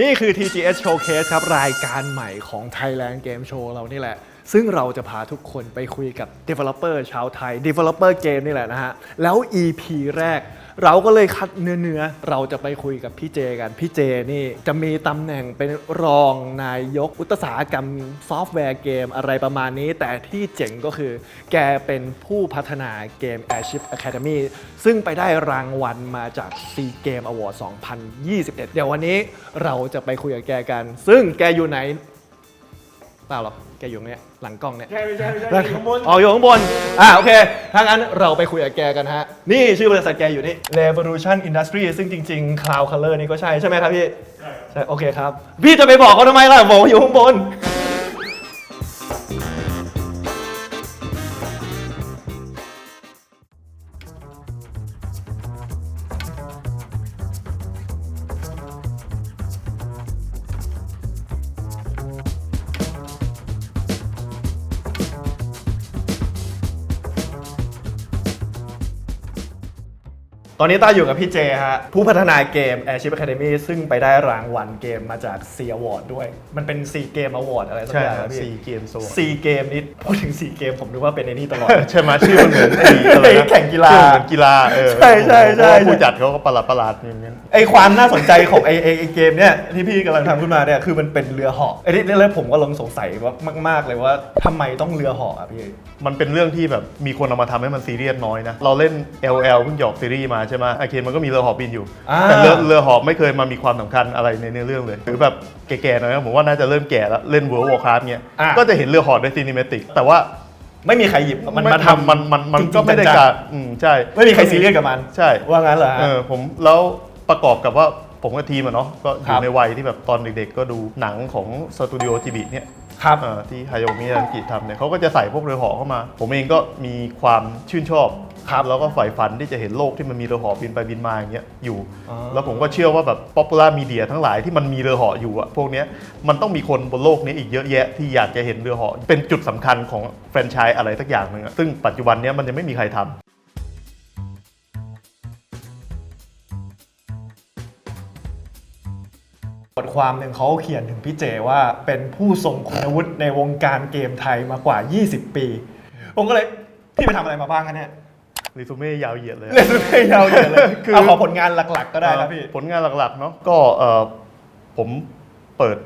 นี่คือ TGS Showcase ครับ รายการใหม่ของ Thailand Game Show เรานี่แหละ ซึ่งเราจะพาทุกคนไปคุยกับ Developer ชาวไทย Developer เกมนี่แหละนะฮะ แล้ว EP แรก เราก็เลยคัดเนื้อๆเราจะไปคุยกับพี่เจกัน พี่เจนี่จะมีตำแหน่งเป็นรองนายกอุตสาหกรรมซอฟต์แวร์เกมอะไรประมาณนี้ แต่ที่เจ๋งก็คือ แกเป็นผู้พัฒนาเกม Airship Academy ซึ่งไปได้รางวัลมาจาก Sea Game Award 2021 เดี๋ยววันนี้เราจะไปคุยกับแกกัน ซึ่งแกอยู่ไหน เปล่าหรอกแกอยู่เนี่ยหลังกล้องเนี่ย ใช่ไม่ใช่ไม่ใช่แล้วอยู่ข้างบนอ๋ออยู่ข้างบน อ่าโอเค ถ้างั้นเราไปคุยกับแกกันฮะ นี่ชื่อบริษัทแกอยู่นี่ Revolution Industry ซึ่งจริงๆ Cloud Color นี่ก็ใช่ ใช่ไหมครับพี่ ใช่ โอเคครับ พี่จะไปบอกเขาทำไมล่ะ บอกว่าอยู่ข้างบน ตอนนี้ต้าอยู่กับพี่เจฮะ ผู้พัฒนาเกม Airship Academy ซึ่งไปได้รางวัลเกมมาจาก C Award ด้วย มันเป็น C Game Award อะไรสักใช่อย่างครับนะพี่ซีเกมโซ C Game นี่พูดถึง C Game ผมนึกว่าเป็นไอ้นี่ตลอด ใช่ไหมชื่อมันเหมือนไอ้อะไรนะแข่งกีฬาชื่อเหมือนกีฬาเออใช่ใช่ใช่เพราะว่าผู้จัดเขาก็ประหลาดประหลาดๆอย่างนี้ไอความน่าสนใจของไอไอไอเกมเนี่ยที่พี่กำลังทำขึ้นมาเนี่ยคือมันเป็นเรือเหาะไอ้นี่นี่เลยผมก็ลองสงสัยว่ามาก ๆ เลยว่าทำไมต้องเรือเหาะอะพี่มันเป็นเรื่องที่แบบมีคนเอามาทำให้มันซีเรียสน้อยนะเราเล่น LL เพิ่งหยออกซีรีส์มาใช่ไหมไอเคนมันก็มีเรือหอบินอยู่ อ่า แต่เรือเรือหอไม่เคยมามีความสำคัญอะไรในเนื้อเรื่องเลย หรือแบบแก่ๆหน่อยนะผมว่าน่าจะเริ่มแก่แล้วเล่น World of Warcraft เงี้ยอะ ก็จะเห็นเรือหอในซีนิเมติกแต่ว่าไม่มีใครหยิบมันมาทำมันมันมันจริงๆก็ไม่ได้จังๆการอืมใช่ไม่มีใครซีเรียสกับมัน ใช่ ว่างั้นเหรอฮะ เออผมแล้วประกอบกับว่าผมกับทีมอะเนาะก็อครัยู่บในวัยที่แบบตอนเด็กๆ ก็ดูหนังของสตูดิโอจิบิเนี่ย ครับเอ่อที่ฮายามิยากิทำเนี่ยเขาก็จะใส่พวกเรือหอเข้ามา ผมเองก็มีความชื่นชอบครับแล้วก็ใฝ่ฝันที่จะเห็นโลกที่มันมีเรือหอบินไปบินมาอย่างเงี้ยอยู่ อ๋อ แล้วผมก็เชื่อว่าแบบป๊อปปูล่ามีเดียทั้งหลายที่มันมีเรือหออยู่อะพวกเนี้ยมันต้องมีคนบนโลกนี้อีกเยอะแยะที่อยากจะเห็นเรือหอเป็นจุดสำคัญของแฟรนไชส์อะไรสักอย่างหนึ่งอะซึ่งปัจจุบันเนี้ยมันยังไม่มีใครทำ ความหนึ่งเขาเขียนถึงพี่เจว่าเป็นผู้ทรงคุณวุฒิในวงการเกมไทยมากว่า 20 ปี ผมก็เลย พี่ไปทำอะไรมาบ้างกันเนี่ยรีซูเม่ยาวเหยียดเลยเล่นไม่ยาวเลยคือเอาขอผลงานหลักๆ ก็ได้ครับพี่ ผลงานหลักๆเนาะก็เอ่อผมเปิด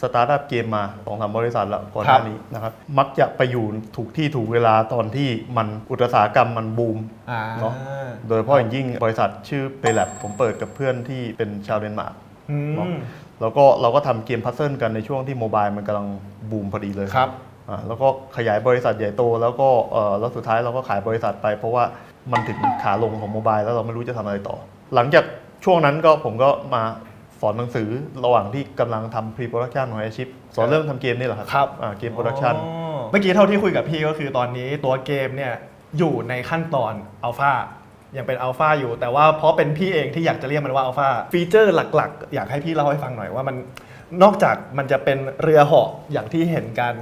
สตาร์ทอัพเกมมาสองสามบริษัทแล้วก่อนหครัน้าบนี้นะครับ มักจะไปอยู่ถูกที่ถูกเวลาตอนที่มันอุตสาหกรรมมันบูมอ่าเนาะโดยเฉพาะอย่างยิ่งบริษัทชื่อ p a y l a b ผมเปิดกับเพื่อนที่เป็นชาวเดนมาร์กอืเนาะม แล้วก็เราก็ทำเกมพัซเซิลกันในช่วงที่โมบายมันกำลังบูมพอดีเลยครับอ่าแล้วก็ขยายบริษัทใหญ่โต แล้วก็เออแล้วสุดท้ายเราก็ขายบริษัทไป เพราะว่ามันถึงขาลงของโมบายแล้วเราไม่รู้จะทำอะไรต่อ หลังจากช่วงนั้นก็ผมก็มาสอนหนังสือระหว่างที่กำลังทำพรีโปรดักชันของไอชิปสอนเรื่องทำเกมนี่แหละครับครับ อ่าเกมโปรดักชัน อ๋อเมื่อกี้เท่าที่คุยกับพี่ก็คือตอนนี้ตัวเกมเนี่ยอยู่ในขั้นตอนอัลฟา ยังเป็นอัลฟาอยู่ แต่ว่าเพราะเป็นพี่เองที่อยากจะเรียกมันว่าอัลฟาฟีเจอร์หลักๆ อยากให้พี่เล่าให้ฟังหน่อยว่ามันนอกจากมันจะเป็นเรือเหาะอย่างที่เห็นกัน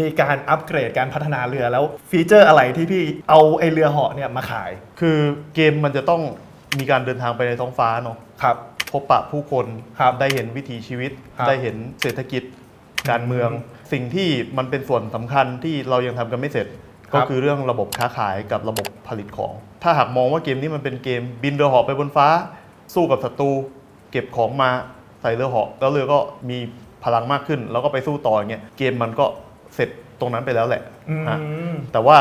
มีการอัปเกรดการพัฒนาเรือแล้วฟีเจอร์อะไรที่พี่เอาไอเรือเหาะเนี่ยมาขาย คือเกมมันจะต้องมีการเดินทางไปในท้องฟ้าเนาะครับ พบปะผู้คนครับได้เห็นวิถีชีวิต ครับได้เห็นเศรษฐกิจ การเมือง สิ่งที่มันเป็นส่วนสำคัญที่เรายังทำกันไม่เสร็จครับ ก็คือเรื่องระบบค้าขายกับระบบผลิตของ ถ้าหากมองว่าเกมนี้มันเป็นเกมบินเรือเหาะไปบนฟ้า สู้กับศัตรูเก็บของมาใส่เรือเหาะแล้วเรือก็มีพลังมากขึ้น แล้วก็ไปสู้ต่ออย่างเงี้ยเกมมันก็เสร็จตรงนั้นไปแล้วแหละอืฮะมแต่ว่า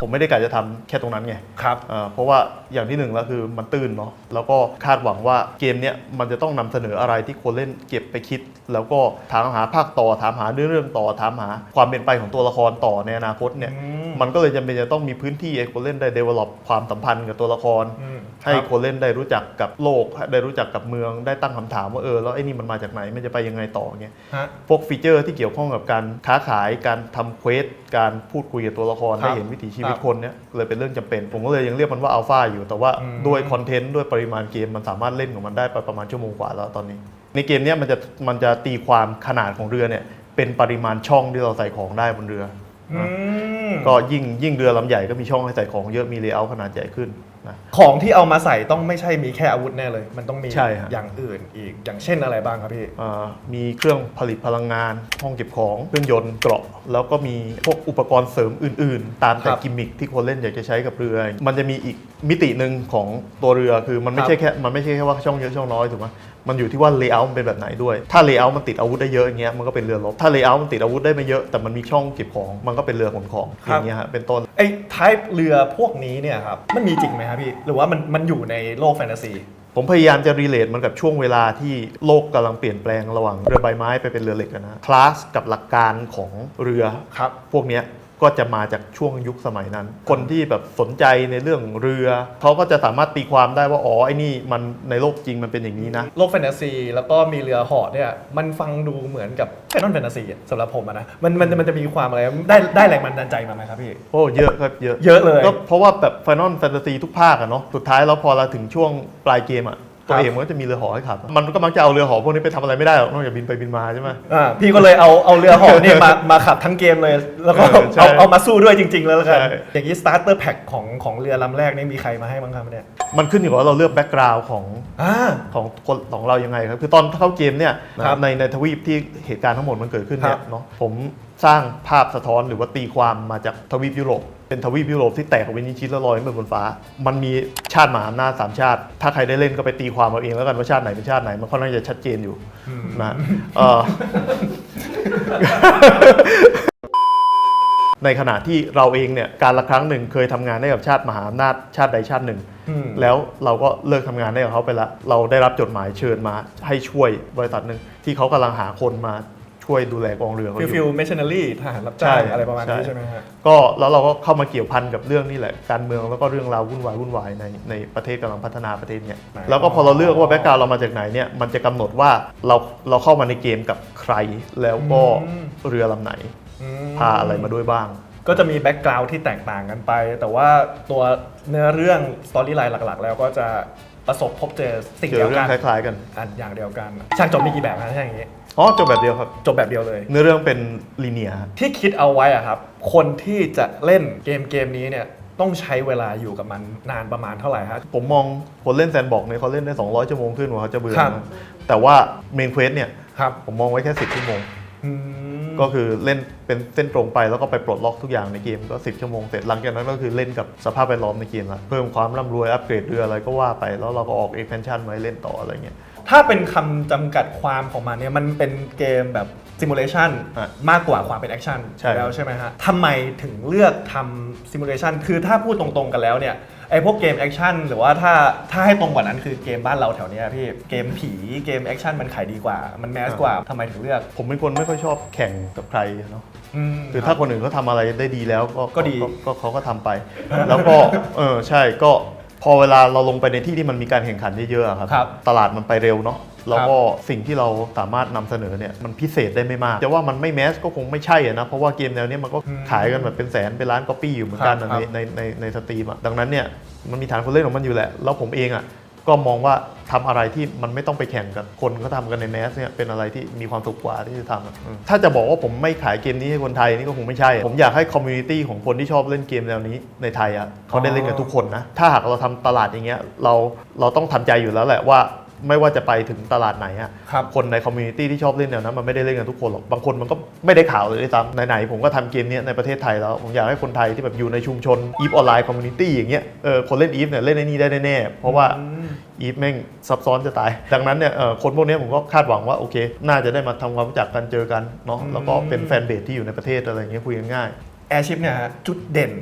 ผมไม่ได้กะจะทำแค่ตรงนั้นไงครับอ่าเพราะว่าอย่างที่หนึ่งแล้วคือมันตื้นเนาะแล้วก็คาดหวังว่าเกมเนี้ยมันจะต้องนำเสนออะไรที่คนเล่นเก็บไปคิด แล้วก็ถามหาภาคต่อถามหาเรื่องเรื่องต่อถามหา ความเป็นไปของตัวละครต่อในอนาคตเนี่ยอืมมันก็เลยจำเป็นจะต้องมีพื้นที่ให้คนเล่นได้ develop ความสัมพันธ์กับตัวละครอืม ให้ครับคนเล่นได้รู้จักกับโลก ได้รู้จักกับเมืองได้ตั้งคำถามว่าเออแล้วไอ้นี่มันมาจากไหนมันจะไปยังไงต่อเงี้ยฮะพวกฟีเจอร์ที่เกี่ยวข้องกับการค้าขายการทำเควสการพูดคุยกับตัวละครครับได้เห็นวิถีชีวิตครับคนเนี่ยเลยเป็นเรื่องจำเป็น ผมก็เลยยังเรียกมันว่าอัลฟาอยู่ แต่ว่าอืมด้วยคอนเทนต์ด้วยปริมาณเกมมันสามารถเล่นของมันได้ไปประมาณชั่วโมงกว่าแล้วตอนนี้ ในเกมเนี้ยมันจะมันจะตีความขนาดของเรือเนี่ยเป็นปริมาณช่องที่เราใส่ของได้บนเรืออืนะมก็ยิ่งยิ่งเรือลำใหญ่ก็มีช่องให้ใส่ของเยอะมีเลเยอร์ขนาดใหญ่ขึ้น นะ ของที่เอามาใส่ต้องไม่ใช่มีแค่อาวุธแน่เลย มันต้องมีใช่ฮะ อย่างอื่นอีกอย่างเช่นอะไรบ้างครับพี่ อ่ามีเครื่องผลิตพลังงาน ห้องเก็บของ เครื่องยนต์เกราะ แล้วก็มีพวกอุปกรณ์เสริมอื่น ๆ ตามแต่ครับ กิมมิคที่คนเล่นอยากจะใช้กับเรือ มันจะมีอีก มิติหนึ่งของตัวเรือคือมันไม่ครับใช่แค่มันไม่ใช่แค่ว่าช่องเยอะช่องน้อยถูกไหมมันอยู่ที่ว่าเลเยอร์มันเป็นแบบไหนด้วย ถ้าเลเยอร์มันติดอาวุธได้เยอะอย่างเงี้ยมันก็เป็นเรือรบถ้าเลเยอร์มันติดอาวุธได้ไม่เยอะแต่มันมีช่องเก็บของ มันก็เป็นเรือขนของอย่างเงี้ยฮะเป็นต้น ไอ้ type เรือพวกนี้เนี่ยครับ มันมีจริงไหมครับพี่ หรือว่ามันมันอยู่ในโลกแฟนตาซี ผมพยายามจะรีเลทมันกับช่วงเวลาที่โลกกำลังเปลี่ยนแปลงระหว่างเรือใบไม้ไปเป็นเรือเหล็กอะนะคลาสกับหลักการของเรือครับ พวกเนี้ย ก็จะมาจากช่วงยุคสมัยนั้น คนที่แบบสนใจในเรื่องเรือ เขาก็จะสามารถตีความได้ว่า อ๋อ ไอ้นี่มันในโลกจริงมันเป็นอย่างนี้นะ โลกแฟนตาซี แล้วก็มีเรือเหาะเนี่ย มันฟังดูเหมือนกับแฟนตาแฟนตาซีสำหรับผมอะนะ มันมันมันจะมีความอะไร ได้ได้แรงบันดาลใจมาไหมครับพี่ โอ้ เยอะครับ เยอะ เยอะเลยก็เพราะว่าแบบ Final Fantasy ทุกภาคอะเนาะ สุดท้ายแล้วพอเราถึงช่วงปลายเกมอะ ตัวครับเอกมันก็จะมีเรือหอให้ขับ มันก็มักจะเอาเรือหอพวกนี้ไปทำอะไรไม่ได้หรอกนอกจากบินไปบินมาใช่ไหม อ่าพี่ก็เลยเอาเอาเรือเหาะเนี่ยมามาขับทั้งเกมเลย แล้วก็เออใช่เอาเอามาสู้ด้วยจริง ๆ แล้วละกันใช่ อย่างนี้ starter pack ของของเรือลำแรกนี่มีใครมาให้บ้างครับเนี่ยมันขึ้นอยู่กับว่าเราเลือกแบ็กกราวน์ของอ่า ของคนของเรายังไงครับ คือตอนเข้าเกมเนี่ยครับในในทวีปที่เหตุการณ์ทั้งหมดมันเกิดขึ้นเนี่ครัยบ เนาะผม สร้างภาพสะท้อนหรือว่าตีความมาจากทวีปยุโรป เป็นทวีปยุโรปที่แตกออกเป็นชิ้นๆแล้วลอยขึ้นไปบนฟ้า มันมีชาติมหาอำนาจสามชาติ ถ้าใครได้เล่นก็ไปตีความเอาเองแล้วกันว่าชาติไหนเป็นชาติไหน มันค่อนข้างจะชัดเจนอยู่นะเอ่อในขณะที่เราเองเนี่ยการละครั้งหนึ่งเคยทำงานให้กับชาติมหาอำนาจชาติใดชาติหนึ่งอืมแล้วเราก็เลิกทำงานได้กับเขาไปละ เราได้รับจดหมายเชิญมาให้ช่วยบริษัทหนึ่งที่เขากำลังหาคนมา ช่วยดูแลกองเรือเขาฟิอลฟิยู่ลเมชชันนารีทหารรับจ้างใช่อะไรประมาณนี้ใช่ ใช่ไหมฮะ ก็แล้วเราก็เข้ามาเกี่ยวพันกับเรื่องนี่แหละการเมืองแล้วก็เรื่องราววุ่นวายวุ่นวายในในประเทศกำลังพัฒนาประเทศเนี่ยไหน แล้วก็พอเราเลือกว่าแบ็กกราวเรามาจากไหนเนี่ยมันจะกำหนดว่าเราเราเข้ามาในเกมกับใครแล้วก็เรือลำไหนอืมพาอะไรมาด้วยบ้าง ก็จะมีแบ็กกราวด์ที่แตกต่างกันไป แต่ว่าตัวเนื้อเรื่องสตอรี่ไลน์หลักๆ แล้วก็จะประสบพบเจอสิ่งเจอเดียวเรื่อกังนคล้ายๆกัน อันอย่างเดียวกันฉากจบมีกี่แบบนะถ้าอย่างนี้ อ๋อจบแบบเดียวครับ จบแบบเดียวเลย เนื้อเรื่องเป็นลีเนียร์ที่คิดเอาไว้อะครับ คนที่จะเล่นเกมเกมนี้เนี่ยต้องใช้เวลาอยู่กับมันนานประมาณเท่าไหร่ฮะ ผมมองคนเล่นแซนบอกเนี่ยเขาเล่นได้ 200 ชั่วโมงขึ้นกว่าเขาจะเบื่อครับ นะแต่ว่าเมนเควสเนี่ยครับผมมองไว้แค่ 10 ชั่วโมง อืมก็คือเล่นเป็นเส้นตรงไปแล้วก็ไปปลดล็อกทุกอย่างในเกมก็ 10 ชั่วโมงเสร็จหลังจากนั้นก็คือเล่นกับสภาพแวดล้อมในเกมละเพิ่มความร่ำรวยอัปเกรดเรืออะไรก็ว่าไปแล้วเราก็ออกเอ็กเพนชั่นไว้เล่นต่ออะไรเงี้ย ถ้าเป็นคำจำกัดความของมันเนี่ยมันเป็นเกมแบบซิมูเลชันอะมากกว่าความเป็นแอคชั่นใช่ แล้วใช่ไหมฮะทำไมถึงเลือกทำซิมูเลชันคือถ้าพูดตรงๆกันแล้วเนี่ยไอ้พวกเกมแอคชั่นหรือว่าถ้าถ้าให้ตรงกว่านั้นคือเกมบ้านเราแถวเนี้ยพี่เกมผีเกมแอคชั่นมันขายดีกว่า มันแมสกว่าทำไมถึงเลือกผมเป็นคนไม่ค่อยชอบแข่งกับใครเนาะ ม คือถ้าคนอื่นเขาทำอะไรได้ดีแล้วก็ก็ดี ก็เขาก็ทำไป แล้วก็เออใช่ก็ พอเวลาเราลงไปในที่ที่มันมีการแข่งขันเยอะๆอะครับครับตลาดมันไปเร็วเนาะแล้วก็สิ่งที่เราสามารถนำเสนอเนี่ยมันพิเศษได้ไม่มากจะว่ามันไม่แมสก็คงไม่ใช่อะนะ เพราะว่าเกมแนวเนี้ยมันก็อืมขายกันแบบเป็นแสนเป็นล้านก๊อปปี้อยู่เหมือนกันอะครับในในในในสตรีมอะดังนั้นเนี่ยมันมีฐานคนเล่นของมันอยู่แหละแล้วผมเองอะ ก็มองว่าทำอะไรที่มันไม่ต้องไปแข่งกับคนเขาทำกันในแมสเนี่ยเป็นอะไรที่มีความสุขกว่าที่จะทำถ้าจะบอกว่าผมไม่ขายเกมนี้ให้คนไทยนี่ก็คงไม่ใช่ ผมอยากให้คอมมูนิตี้ของคนที่ชอบเล่นเกมแนวนี้ในไทยอะเขาได้เล่นกันทุกคนนะ ถ้าหากเราทำตลาดอย่างเงี้ยเราเราต้องทำใจอยู่แล้วแหละว่า ไม่ว่าจะไปถึงตลาดไหนอะครับ คนในคอมมูนิตี้ที่ชอบเล่นแนวนั้นมันไม่ได้เล่นกันทุกคนหรอก บางคนมันก็ไม่ได้ข่าวเลยด้วยซ้ำไหนๆผมก็ทำเกมเนี้ยในประเทศไทยแล้ว ผมอยากให้คนไทยที่แบบอยู่ในชุมชนอีฟออนไลน์คอมมูนิตี้อย่างเงี้ยเออคนเล่นอีฟเนี่ยเล่นในนี้ได้แน่ๆเพราะว่าอืมอีฟแม่งซับซ้อนจะตาย ดังนั้นเนี่ยเออคนพวกเนี้ยผมก็คาดหวังว่าโอเค น่าจะได้มาทำความรู้จักกันเจอกันเนาะแล้วก็เป็นแฟนเบสที่อยู่ในประเทศอะไรอย่างเงี้ยคุยกันง่าย แอร์ชิพเนี่ยฮะจุดเด่น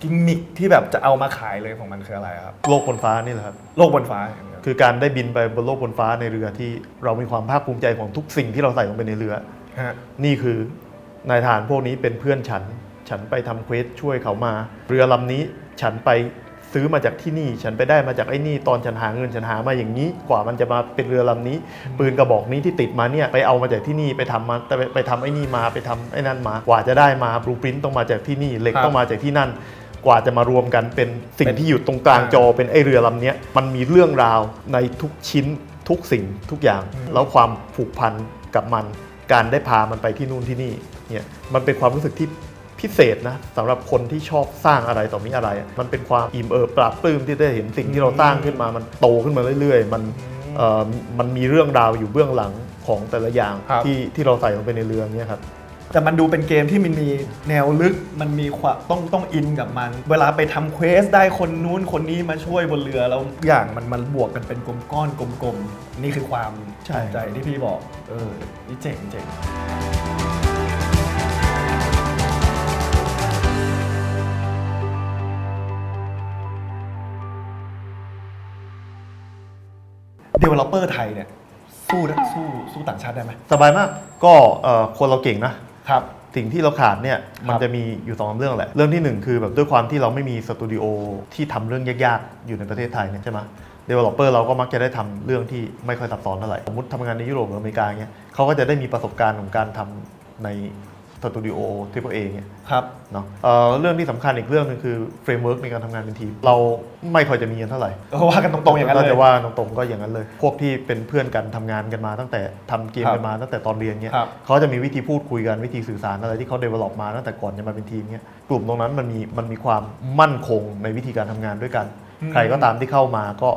กิมมิคที่แบบจะเอามาขายเลยของมันคืออะไรครับ โลกบนฟ้านี่แหละครับ โลกบนฟ้าอย่างเดียว คือการได้บินไปบนโลกบนฟ้าในเรือที่เรามีความภาคภูมิใจของทุกสิ่งที่เราใส่ลงไปในเรือ ฮะ นี่คือนายทหารพวกนี้เป็นเพื่อนฉัน ฉันไปทำเควสช่วยเขามา เรือลำนี้ฉันไปซื้อมาจากที่นี่ ฉันไปได้มาจากไอ้นี่ตอนฉันหาเงินฉันหามาอย่างนี้ กว่ามันจะมาเป็นเรือลำนี้ ปืนกระบอกนี้ที่ติดมาเนี่ยไปเอามาจากที่นี่ไปทำมาแต่ไปไปทำไอ้นี่มาไปทำไอ้นั่นมากว่าจะได้มาบลูปรินต์ต้องมาจากที่นี่เหล็กครับ ต้องมาจากที่นั่น กว่าจะมารวมกันเป็นสิ่เป็งนที่อยู่ตรงกลางจอเป็นไอ้เรือลำเนี้ยมันมีเรื่องราวในทุกชิ้นทุกสิ่งทุกอย่าง แล้วความผูกพันกับมัน การได้พามันไปที่นู่นที่นี่เนี่ยมันเป็นความรู้สึกที่พพิเศษนะสำหรับคนที่ชอบสร้างอะไรต่อมีอะไรอะมันเป็นความอิ่มเอิบปราบปลื้มที่ได้เห็นสิ่งที่เราสร้างขึ้นมามันโตขึ้นมาเรื่อย ๆ มันเอ่อมันมีเรื่องราวอยู่เบื้องหลังของแต่ละอย่างครับที่ที่เราใส่ลงไปในเรือเนี่ยครับ แต่มันดูเป็นเกมที่มันมีแนวลึกมันมีความต้องต้องอินกับมัน เวลาไปทำเควสได้คนนู้นคนนี้มาช่วยบนเรือแล้วอย่างมันมันบวกกันเป็นกลมก้อนกลมๆ นี่คือความใช่ใจที่พี่บอก เออนี่เจ๋งเจ๋งเดเวลลอปเปอร์ไทยเนี่ยสู้ได้สู้สู้ต่างชาติได้ไหม สบายมาก ก็เอ่อคนเราเก่งนะ ครับสิ่งที่เราขาดเนี่ยมันครับจะมีอยู่สองเรื่องแหละ เรื่องที่หนึ่งคือแบบด้วยความที่เราไม่มีสตูดิโอที่ทำเรื่องยากๆ อยู่ในประเทศไทยเนี่ยใช่ไหมเดเวลลอปเปอร์เราก็มักจะได้ทำเรื่องที่ไม่ค่อยซับซ้อนเท่าไหร่ สมมติทำงานในยุโรปหรืออเมริกาเงี้ยเขาก็จะได้มีประสบการณ์ของการทำใน สตูดิโอที่พวกเองเนี่ยครับเนาะเอ่อเรื่องที่สำคัญอีกเรื่องหนึงคือเฟรมเวิร์กในการทำงานเป็นทีม เราไม่ค่อยจะมีกันเท่าไหร่ ก็ว่ากันตรงๆอย่างนั้นเลยจะว่าตรงๆก็อย่างนั้นเลย พวกที่เป็นเพื่อนกันทำงานกันมาตั้งแต่ทำเกมครับกันมาตั้งแต่ตอนเรียนเนี่ยครับเขาจะมีวิธีพูดคุยกันวิธีสื่อสารอะไรที่เขาเดเวล็อปมาตั้งแต่ก่อนจะมาเป็นทีมเนี่ยกลุ่มตรงนั้นมันมีมันมีความมั่นคงในวิธีการทำงานด้วยกัน อืมใครก็ตามที่เข้ามาก็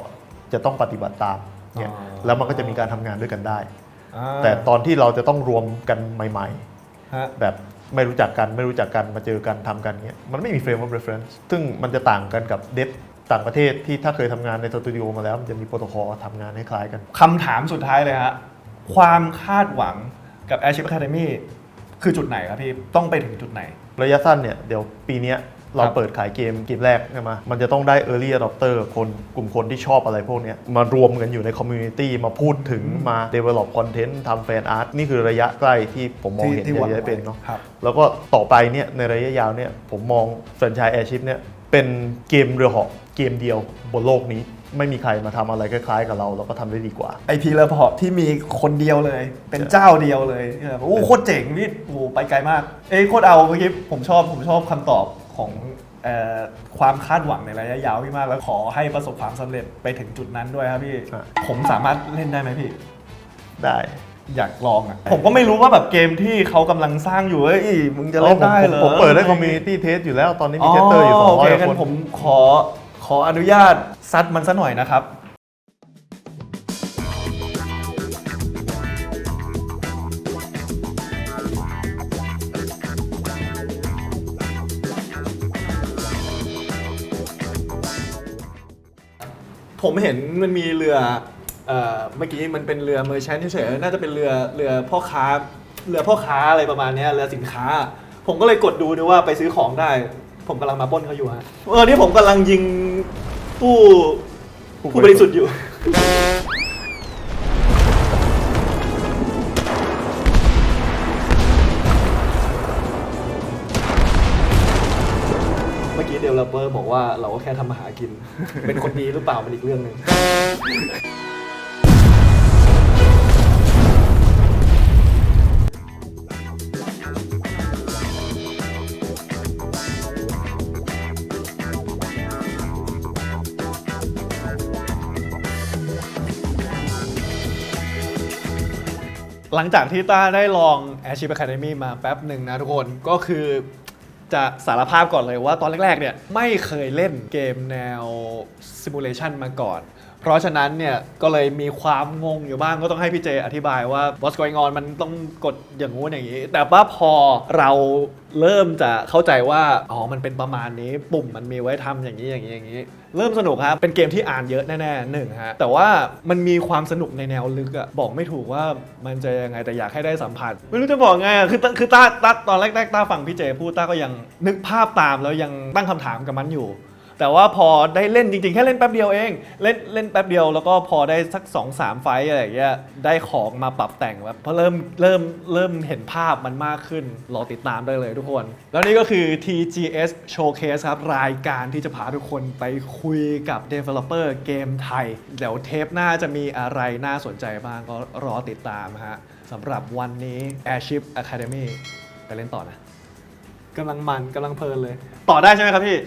จะต้องปฏิบัติตามเนี่ยอ๋อ แล้วมันก็จะมีการทำงานด้วยกันได้ อ่าแต่ตอนที่เราจะต้องรวมกันใหม่ฮะๆ แบบไม่รู้จักกันไม่รู้จักกันมาเจอกันทำกันเงี้ยมันไม่มีเฟรม of reference ซึ่งมันจะต่างกันกับเดฟต่างประเทศที่ถ้าเคยทำงานในสตูดิโอมาแล้วมันจะมีโปรโตคอลทำงานให้คล้ายกันคำถามสุดท้ายเลยฮะความคาดหวังกับ Airship Academy คือจุดไหนครับพี่ ต้องไปถึงจุดไหน ระยะสั้นเนี่ย เดี๋ยวปีเนี้ย เราครับเปิดขายเกมเกมแรกใช่ไหมมันจะต้องได้ Early Adopter คนกลุ่มคนที่ชอบอะไรพวกเนี้ยมารวมกันอยู่ในคอมมูนิตี้มาพูดถึงมา develop content ทำแฟนอาร์ตนี่คือระยะใกล้ที่ผมมองเห็นที่หวังจะได้เป็นเนาะครับแล้วก็ต่อไปเนี่ยในระยะยาวเนี่ยผมมองแฟรนไชส์ Airship เนี่ยเป็นเกมเรือเหาะเกมเดียวบนโลกนี้ไม่มีใครมาทำอะไรคล้ายๆกับเราแล้วก็ทำได้ดีกว่าไอพีเรือพอที่มีคนเดียวเลย เป็นเจ้าเดียวเลยที่แบบโอ้โคตรเจ๋งพี่โอ้ไปไกลมาก เอ้ยโคตรเอาเมื่อกี้ผมชอบผมชอบคำตอบ ของเอ่อความคาดหวังในระยะยาวพี่มากแล้วขอให้ประสบความสำเร็จไปถึงจุดนั้นด้วยครับพี่ครับผมสามารถเล่นได้ไหมพี่ ได้อยากลองอะ ผมก็ไม่รู้ว่าแบบเกมที่เขากำลังสร้างอยู่เอ้ยมึงจะเล่นได้เหรอผมผมเปิดได้คอมมูนิตี้เทสอยู่แล้วตอนนี้มีเทสเตอร์อยู่โอเค200งั้คนนผมขอขออนุญาตซัดมันซะหน่อยนะครับ ผมเห็นมันมีเรือเอ่อเมื่อกี้มันเป็นเรือเมอร์แชนเฉยๆน่าจะเป็นเรือเรือพ่อค้าเรือพ่อค้าอะไรประมาณเนี้ยเรือสินค้า ผมก็เลยกดดูดูว่าไปซื้อของได้ ผมกำลังมาปล้นเขาอยู่ฮะเออนี่ผมกำลังยิงผู้ผู้บริสุทธิ์อยู่ ว่าเราก็แค่ทำมาหากิน เป็นคนดีหรือเปล่ามันอีกเรื่องหนึ่งหลังจากที่ต้าได้ลอง Airship Academy มาแป๊บหนึ่งนะทุกคนก็คือ จะสารภาพก่อนเลยว่าตอนแรกๆเนี่ยไม่เคยเล่นเกมแนว Simulation มาก่อน เพราะฉะนั้นเนี่ยก็เลยมีความงงอยู่บ้างก็ต้องให้พี่เจอธิบายว่า what's going on มันต้องกดอย่างงู้นอย่างนี้ แต่ว่าพอเราเริ่มจะเข้าใจว่า อ๋อ มันเป็นประมาณนี้ ปุ่มมันมีไว้ทำอย่างนี้อย่างนี้อย่างนี้ เริ่มสนุกครับ เป็นเกมที่อ่านเยอะแน่ๆหนึ่งฮะ แต่ว่ามันมีความสนุกในแนวลึกอะบอกไม่ถูกว่ามันจะยังไง แต่อยากให้ได้สัมผัส ไม่รู้จะบอกไงอะคือคือตาตาตอนแรกๆตาฟังพี่เจพูดตาก็ยังนึกภาพตามแล้วยังตั้งคำถามกับมันอยู่ แต่ว่าพอได้เล่นจริงๆ แค่เล่นแป๊บเดียวเอง เล่นเล่นแป๊บเดียวแล้วก็พอได้สัก2อสามไฟต์อะไรอย่างเงี้ยได้ของมาปรับแต่งแบบเพราะเริ่มเริ่มเริ่มเห็นภาพมันมากขึ้น รอติดตามได้เลยทุกคน แล้วนี่ก็คือ TGS Showcase ครับ รายการที่จะพาทุกคนไปคุยกับ Developer เกมไทย เดี๋ยวเทปหน้าจะมีอะไรน่าสนใจบ้างก็รอติดตามฮะสำหรับวันนี้ Airship Academy ไปเล่นต่อนะ กำลังมันกำลังเพลินเลย ต่อได้ใช่ไหมครับพี่